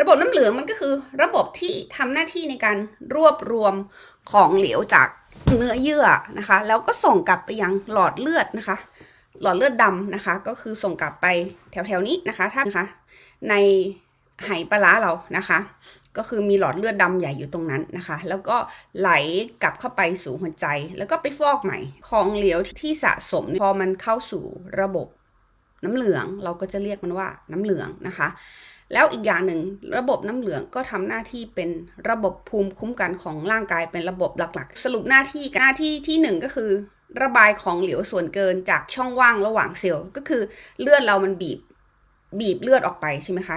ระบบน้ำเหลืองมันก็คือระบบที่ทำหน้าที่ในการรวบรวมของเหลวจากเนื้อเยื่อนะคะ แล้วก็ส่งกลับไปยังหลอดเลือดนะคะ หลอดเลือดดำนะคะ ก็คือส่งกลับไปแถวๆนี้นะคะถ้านะคะในไหปลาร้าเรานะคะ ก็คือมีหลอดเลือดดำใหญ่อยู่ตรงนั้นนะคะ แล้วก็ไหลกลับเข้าไปสู่หัวใจ แล้วก็ไปฟอกใหม่ ของเหลวที่สะสมพอมันเข้าสู่ระบบน้ำเหลือง เราก็จะเรียกมันว่าน้ำเหลืองนะคะ แล้วอีกอย่างหนึ่งระบบน้ำเหลืองก็ทำหน้าที่เป็นระบบภูมิคุ้มกันของร่างกายเป็นระบบหลักๆ สรุปหน้าที่หน้าที่ที่หนึ่งก็คือ ระบายของเหลวส่วนเกินจากช่องว่างระหว่างเซลล์ก็คือเลือดเรามันบีบบีบเลือดออกไปใช่ไหมคะ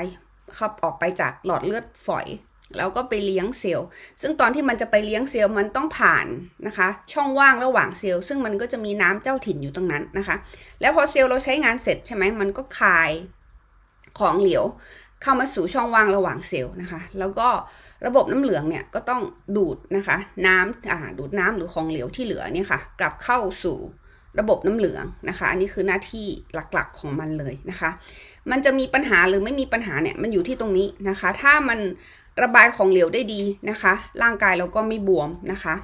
ครับออกไปจากหลอดเลือดฝอย แล้วก็ไปเลี้ยงเซลล์ ซึ่งตอนที่มันจะไปเลี้ยงเซลล์มันต้องผ่านนะคะ ช่องว่างระหว่างเซลล์ ซึ่งมันก็จะมีน้ำเจ้าถิ่นอยู่ตรงนั้นนะคะ แล้วพอเซลล์เราใช้งานเสร็จใช่ไหมมันก็คายของเหลว เข้ามาสู่ช่องว่างระหว่างเซลล์นะคะ แล้วก็ระบบน้ำเหลืองเนี่ยก็ต้องดูดนะคะ น้ำอ่าดูดน้ำหรือของเหลวที่เหลือเนี่ยค่ะ กลับเข้าสู่ระบบน้ำเหลืองนะคะ อันนี้คือหน้าที่หลักๆของมันเลยนะคะ มันจะมีปัญหาหรือไม่มีปัญหาเนี่ยมันอยู่ที่ตรงนี้นะคะ ถ้ามันระบายของเหลวได้ดีนะคะ ร่างกายเราก็ไม่บวมนะคะ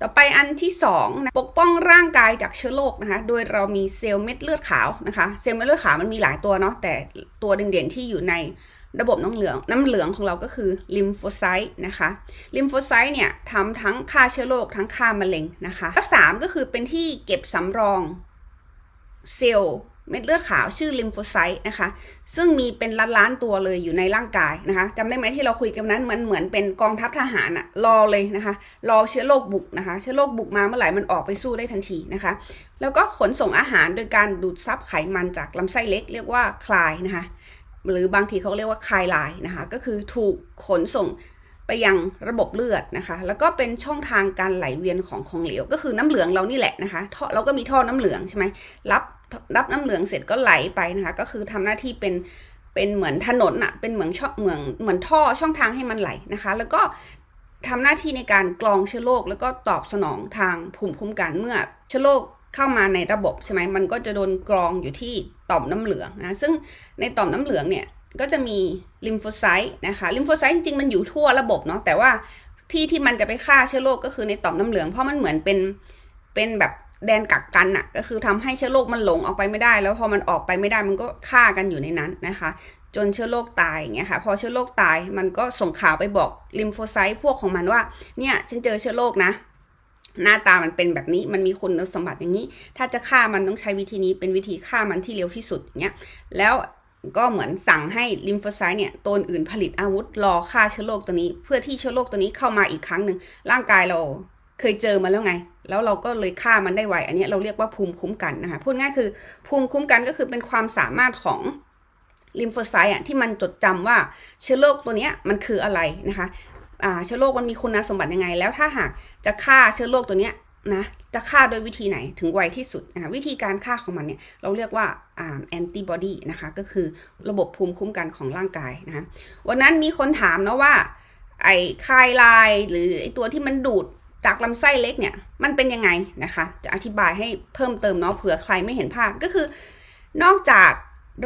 ต่อไปอันที่2นะปกป้องร่างกายจากเชื้อโรคนะคะ โดยเรามีเซลล์เม็ดเลือดขาวนะคะ เซลล์เม็ดเลือดขาวมันมีหลายตัวเนาะแต่ตัวเด่นๆที่อยู่ใน ระบบน้ำเหลืองน้ำเหลืองของเราก็คือลิมโฟไซต์นะคะลิมโฟไซต์เนี่ยทำทั้งฆ่าเชื้อโรคทั้งฆ่ามะเร็งนะคะและสามก็คือเป็นที่เก็บสำรองเซลล์เม็ดเลือดขาวชื่อลิมโฟไซต์นะคะ ซึ่งมีเป็นล้านล้านตัวเลยอยู่ในร่างกายนะคะจำได้ไหมที่เราคุยกันนั้นมันเหมือนเป็นกองทัพทหารอะรอเลยนะคะ รอเชื้อโรคบุกนะคะ เชื้อโรคบุกมาเมื่อไหร่มันออกไปสู้ได้ทันทีนะคะ แล้วก็ขนส่งอาหารโดยการดูดซับไขมันจากลำไส้เล็กเรียกว่าคลายนะคะ หรือบางทีเขาเรียกว่าคายไลน์นะคะ ก็คือถูกขนส่งไปยังระบบเลือดนะคะ แล้วก็เป็นช่องทางการไหลเวียนของของเหลว ก็คือน้ำเหลืองเรานี่แหละนะคะท่อเราก็มีท่อน้ำเหลืองใช่ไหมรับรับน้ำเหลืองเสร็จก็ไหลไปนะคะ ก็คือทำหน้าที่เป็นเป็นเหมือนถนนอะเป็นเหมือนช่องเหมือนเหมือนท่อช่องทางให้มันไหลนะคะ แล้วก็ทำหน้าที่ในการกรองเชื้อโรคแล้วก็ตอบสนองทางภูมิคุ้มกันเมื่อเชื้อโรค เข้ามาในระบบใช่ไหมมันก็จะโดนกรองอยู่ที่ต่อมน้ำเหลืองนะซึ่งในต่อมน้ำเหลืองเนี่ยก็จะมีลิมโฟไซต์นะคะลิมโฟไซต์จริงๆมันอยู่ทั่วระบบเนาะแต่ว่าที่ที่มันจะไปฆ่าเชื้อโรคก็คือในต่อมน้ำเหลืองเพราะมันเหมือนเป็นเป็นแบบแดนกักกันอะก็คือทำให้เชื้อโรคมันหลงออกไปไม่ได้ แล้วพอมันออกไปไม่ได้มันก็ฆ่ากันอยู่ในนั้นนะคะ จนเชื้อโรคตายอย่างเงี้ยค่ะพอเชื้อโรคตายมันก็ส่งข่าวไปบอกลิมโฟไซต์พวกของมันว่าเนี่ยฉันเจอเชื้อโรคนะ หน้าตามันเป็นแบบนี้ มันมีคุณสมบัติอย่างนี้ ถ้าจะฆ่ามันต้องใช้วิธีนี้ เป็นวิธีฆ่ามันที่เร็วที่สุดอย่างเงี้ย แล้วก็เหมือนสั่งให้ลิมโฟไซต์เนี่ยตัวอื่นผลิตอาวุธรอฆ่าเชื้อโรคตัวนี้ เพื่อที่เชื้อโรคตัวนี้เข้ามาอีกครั้งหนึ่งร่างกายเราเคยเจอมาแล้วไง แล้วเราก็เลยฆ่ามันได้ไว อันนี้เราเรียกว่าภูมิคุ้มกันนะคะ พูดง่ายคือภูมิคุ้มกันก็คือเป็นความสามารถของลิมโฟไซต์อะที่มันจดจำว่าเชื้อโรคตัวเนี้ยมันคืออะไรนะคะ เชื้อโรคมันมีคุณสมบัติยังไง แล้วถ้าหากจะฆ่าเชื้อโรคตัวเนี้ยนะจะฆ่าโดยวิธีไหนถึงไวที่สุดนะวิธีการฆ่าของมันเนี่ยเราเรียกว่าแอนติบอดีนะคะก็คือระบบภูมิคุ้มกันของร่างกายนะะวันนั้นมีคนถามนะว่าไอ้คายลน์หรือไอ้ตัวที่มันดูดจากลำไส้เล็กเนี่ยมันเป็นยังไงนะคะ จะอธิบายให้เพิ่มเติมเนาะเผื่อใครไม่เห็นภาพก็คือนอกจาก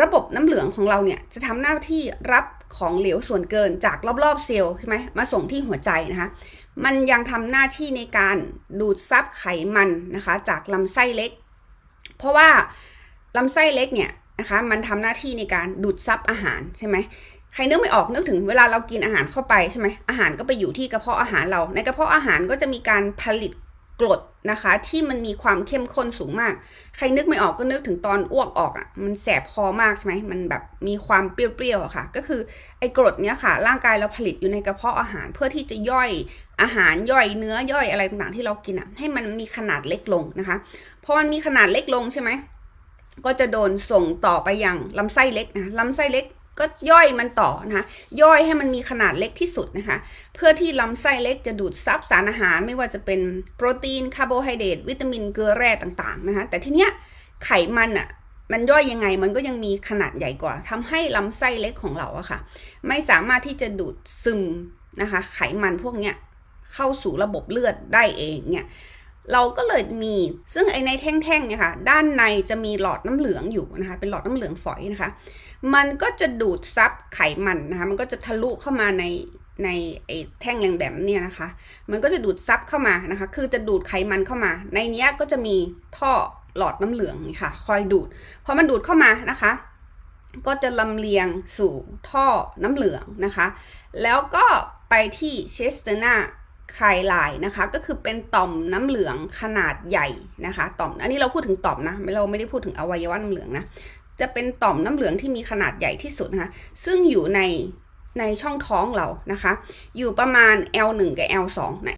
ระบบน้ำเหลืองของเราเนี่ยจะทำหน้าที่รับของเหลวส่วนเกินจากรอบๆเซลล์ใช่ไหมมาส่งที่หัวใจนะคะ มันยังทำหน้าที่ในการดูดซับไขมันนะคะ จากลำไส้เล็ก เพราะว่าลำไส้เล็กเนี่ยนะคะมันทำหน้าที่ในการดูดซับอาหารใช่ไหมใครนึกไม่ออกนึกถึงเวลาเรากินอาหารเข้าไปใช่ไหมอาหารก็ไปอยู่ที่กระเพาะอาหารเรา ในกระเพาะอาหารก็จะมีการผลิต กรดนะคะ ที่มันมีความเข้มข้นสูงมาก ใครนึกไม่ออกก็นึกถึงตอนอ้วกออกอะ่ะมันแสบคอมากใช่ไหมมันแบบมีความเปรี้ยวๆอะค่ะ ก็คือไอ้กรดเนี้ยค่ะ ร่างกายเราผลิตอยู่ในกระเพาะอาหารเพื่อที่จะย่อยอาหารย่อยเนื้อย่อยอะไรต่างๆ ที่เรากินอะ่ะ ให้มันมีขนาดเล็กลงนะคะพอมันมีขนาดเล็กลงใช่ไหมก็จะโดนส่งต่อไปยังลำไส้เล็กนะลำไส้เล็ก ก็ย่อยมันต่อนะคะย่อยให้มันมีขนาดเล็กที่สุดนะคะ เพื่อที่ลำไส้เล็กจะดูดซับสารอาหารไม่ว่าจะเป็นโปรตีนคาร์โบไฮเดรตวิตามินเกลือแร่ต่างๆนะคะแต่ทีเนี้ยไขมันอะ่ะมันย่อยยังไงมันก็ยังมีขนาดใหญ่กว่าทำให้ลำไส้เล็กของเราอะค่ะ ไม่สามารถที่จะดูดซึมนะคะ ไขมันพวกเนี้ยเข้าสู่ระบบเลือดได้เองเนี่ย เราก็เลยมีซึ่งไอในแท่งๆเนี่ยค่ะด้านในจะมีหลอดน้ำเหลืองอยู่นะคะเป็นหลอดน้ำเหลืองฝอยนะคะ มันก็จะดูดซับไขมันนะคะมันก็จะทะลุเข้ามาในในไอแท่งแรงแบมเนี่ยนะคะ มันก็จะดูดซับเข้ามานะคะ คือจะดูดไขมันเข้ามา ในเนี้ยก็จะมีท่อหลอดน้ำเหลืองนี่ค่ะ คอยดูดพอมันดูดเข้ามานะคะ ก็จะลำเลียงสู่ท่อน้ำเหลืองนะคะ แล้วก็ไปที่เชสเตอร์นา ไคลายนะคะ ก็คือเป็นต่อมน้ำเหลืองขนาดใหญ่นะคะ ต่อม อันนี้เราพูดถึงต่อมนะ เราไม่ได้พูดถึงอวัยวะน้ำเหลืองนะ จะเป็นต่อมน้ำเหลืองที่มีขนาดใหญ่ที่สุดนะคะ ซึ่งอยู่ในในช่องท้องเรานะคะ อยู่ประมาณ L1 กับ L2 นะ